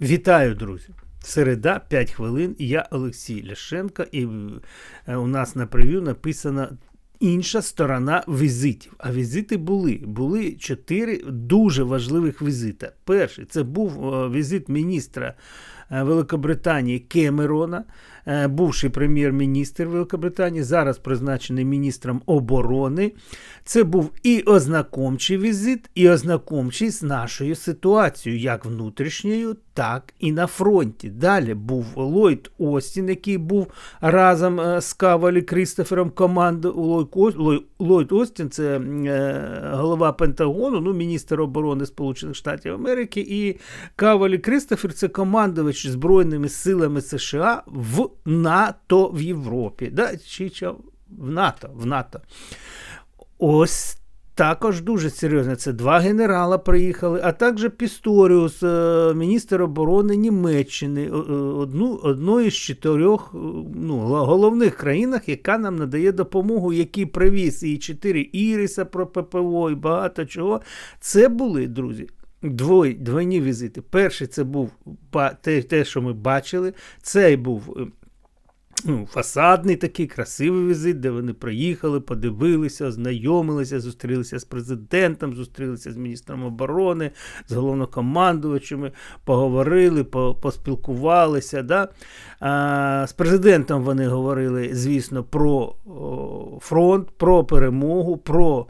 Вітаю, друзі! Середа, 5 хвилин. Я Олексій Ляшенко, і е, у нас на прев'ю написана інша сторона візитів. А візити були. Були чотири дуже важливих візита. Перший це був е, візит міністра Великобританії Кемерона, е, бувший прем'єр-міністр Великобританії, зараз призначений міністром оборони. Це був і ознакомчий візит, і ознакомчий з нашою ситуацією, як внутрішньою, так і на фронті. Далі був Ллойд Остін, який був разом е, з Кавалі Крістофером команди Ллойд Ос- Ллойд- Ллойд Остін, це е, голова Пентагону, ну, міністр оборони Сполучених Штатів Америки, і Кавалі Крістофер це командувач Збройними силами США в НАТО в Європі. Да? Чи, чи в НАТО, в НАТО. Ось також дуже серйозно. Це два генерала приїхали, а також Пісторіус, е, міністр оборони Німеччини, о- о- одну, одної з чотирьох е, ну, головних країнах, яка нам надає допомогу, який привіз і чотири Іріса про ППО, і багато чого. Це були, друзі. Двой, двойні візити. Перший це був те, те, що ми бачили. Цей був е, ну, фасадний такий красивий візит, де вони приїхали, подивилися, ознайомилися, зустрілися з президентом, зустрілися з міністром оборони, з головнокомандувачами, поговорили, поспілкувалися. Да? А, з президентом вони говорили, звісно, про о, фронт, про перемогу, про.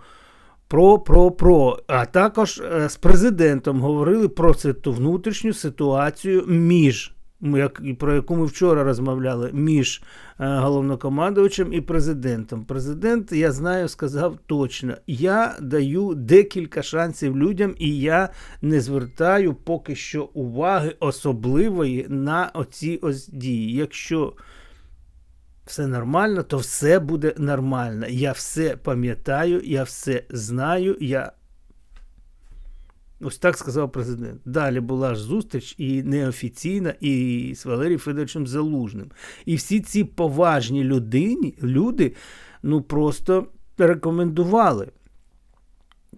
Про, про, про. А також е, з президентом говорили про ту внутрішню ситуацію між, як, про яку ми вчора розмовляли, між е, головнокомандувачем і президентом. Президент, я знаю, сказав точно: я даю декілька шансів людям, і я не звертаю поки що уваги особливої на оці ось дії. Якщо все нормально, то все буде нормально. Я все пам'ятаю, я все знаю. Я... Ось так сказав президент. Далі була ж зустріч і неофіційна, і з Валерієм Федоровичем Залужним. І всі ці поважні людині, люди ну просто рекомендували.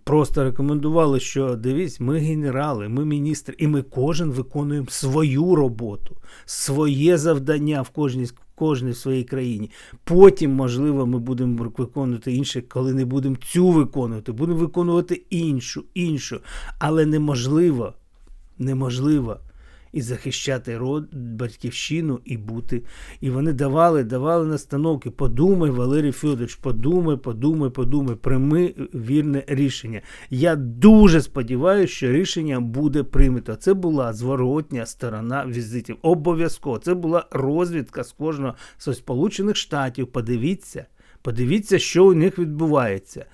Просто рекомендували, що дивись, ми генерали, ми міністри, і ми кожен виконуємо свою роботу, своє завдання в кожній, в своїй країні. Потім, можливо, ми будемо виконувати інше, коли не будемо цю виконувати, будемо виконувати іншу, іншу. Але неможливо, неможливо і захищати род, батьківщину і бути. І вони давали, давали настановки. Подумай, Валерій Федорович, подумай, подумай, подумай, прийми вірне рішення. Я дуже сподіваюся, що рішення буде прийнято. Це була зворотня сторона візитів. Обов'язково. Це була розвідка з кожного з Сполучених Штатів. Подивіться, подивіться, що у них відбувається.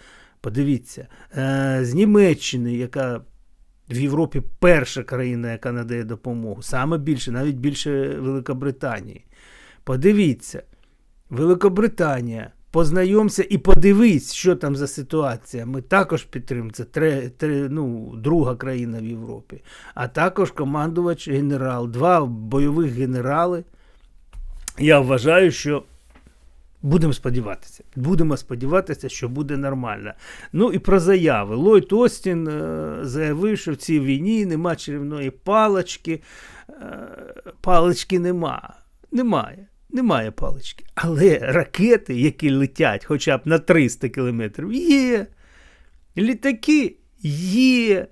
Подивіться, Е, з Німеччини, яка в Європі перша країна, яка надає допомогу, саме більше, навіть більше Великобританії. Подивіться, Великобританія, познайомся і подивись, що там за ситуація. Ми також підтримуємо. Це тре, тре, ну, друга країна в Європі. А також командувач генерал, два бойових генерали. Я вважаю, що Будемо сподіватися. Будемо сподіватися, що буде нормально. Ну і про заяви. Ллойд Остін е, заявив, що в цій війні нема чарівної палички. Е, палички нема. Немає. Немає палички. Але ракети, які летять хоча б на 300 кілометрів, є. Літаки є.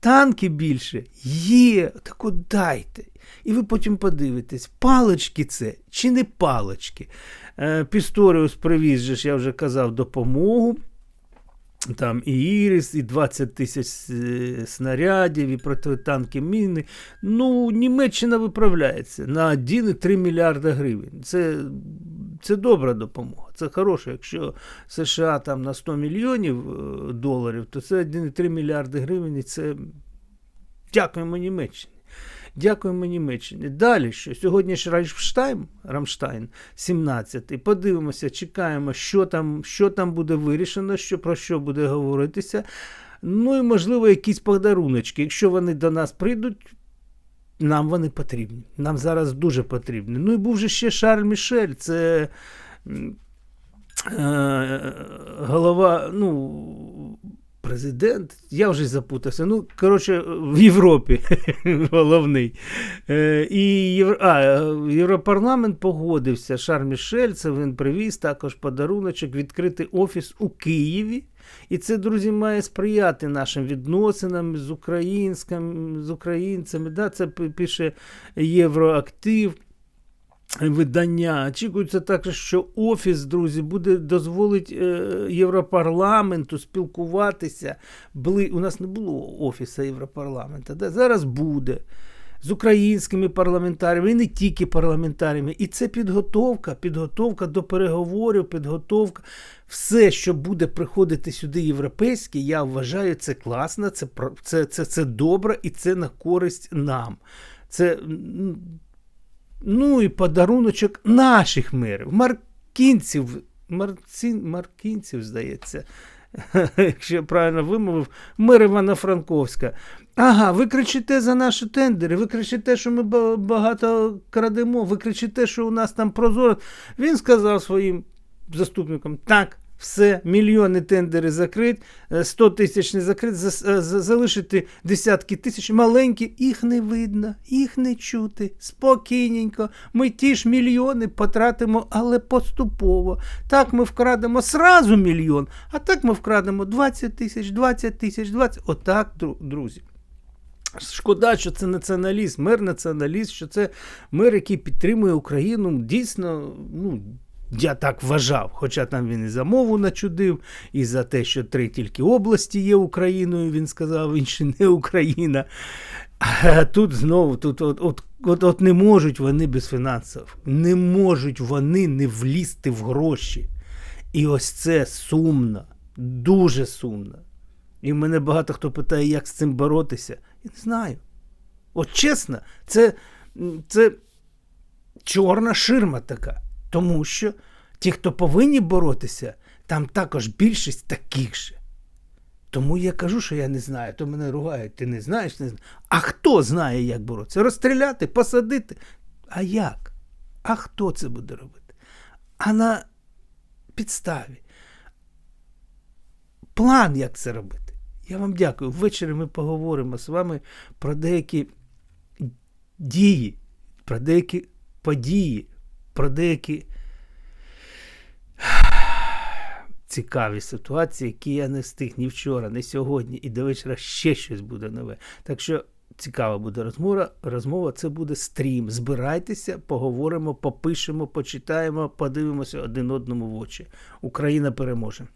Танки більше є. Так от дайте. І ви потім подивитесь, палички це чи не палички. Е, Пісторіус привіз, же ж, я вже казав, допомогу. Там і Ірис, і 20 тисяч е, снарядів, і протитанки міни. Ну, Німеччина виправляється на 1,3 мільярда гривень. Це, це добра допомога. Це хороше. Якщо США там на 100 мільйонів е, доларів, то це 1,3 мільярди гривень. І це дякуємо Німеччині. Дякуємо Німеччині. Далі що? Сьогодні ж Райфштайн, Рамштайн 17. Подивимося, чекаємо, що там, що там буде вирішено, що, про що буде говоритися. Ну і, можливо, якісь подаруночки. Якщо вони до нас прийдуть, нам вони потрібні. Нам зараз дуже потрібні. Ну і був же ще Шарль Мішель, це е, голова, ну, президент, я вже запутався. Ну, коротше, в Європі головний. Е, і а, Європарламент погодився. Шар Мішель, це він привіз також подаруночок, відкрити офіс у Києві. І це, друзі, має сприяти нашим відносинам з з українцями. Да? Це пише Євроактив. Видання. Очікується також, що офіс, друзі, буде дозволить е, Європарламенту спілкуватися. Бли... У нас не було офісу Європарламенту, да? зараз буде. З українськими парламентарями, і не тільки парламентарями. І це підготовка, підготовка до переговорів, підготовка. Все, що буде приходити сюди європейське, я вважаю, це класно, це, це, це, це добре і це на користь нам. Це Ну і подаруночок наших мирів, маркінців, марцін, маркінців, здається, якщо я правильно вимовив, мир Івано-Франковська. Ага, ви кричите за наші тендери, ви кричите, що ми багато крадемо, ви кричите, що у нас там прозоро. Він сказав своїм заступникам: так, все, мільйони тендери закрить, е, 100 тисяч не закрить, е, за- залишити десятки тисяч маленькі, їх не видно, їх не чути. Спокійненько. Ми ті ж мільйони потратимо, але поступово. Так ми вкрадемо сразу мільйон, а так ми вкрадемо 20 тисяч, 20 тисяч, 20. Отак, друзі. Шкода, що це націоналіст, мир націоналіст, що це мир, який підтримує Україну. Дійсно, ну. Я так вважав, хоча там він і за мову начудив, і за те, що три тільки області є Україною, він сказав, інші не Україна. А тут знову, тут от, от, от, от не можуть вони без фінансів, не можуть вони не влізти в гроші. І ось це сумно, дуже сумно. І мене багато хто питає, як з цим боротися. Я не знаю. От чесно, це, це чорна ширма така. Тому що ті, хто повинні боротися, там також більшість таких же. Тому я кажу, що я не знаю, то мене ругають, ти не знаєш, не знаєш. А хто знає, як боротися? Розстріляти, посадити. А як? А хто це буде робити? А на підставі. План, як це робити. Я вам дякую. Ввечері ми поговоримо з вами про деякі дії, про деякі події, про деякі цікаві ситуації, які я не встиг ні вчора, ні сьогодні, і до вечора ще щось буде нове. Так що цікава буде розмова. Розмова це буде стрім. Збирайтеся, поговоримо, попишемо, почитаємо, подивимося один одному в очі. Україна переможе.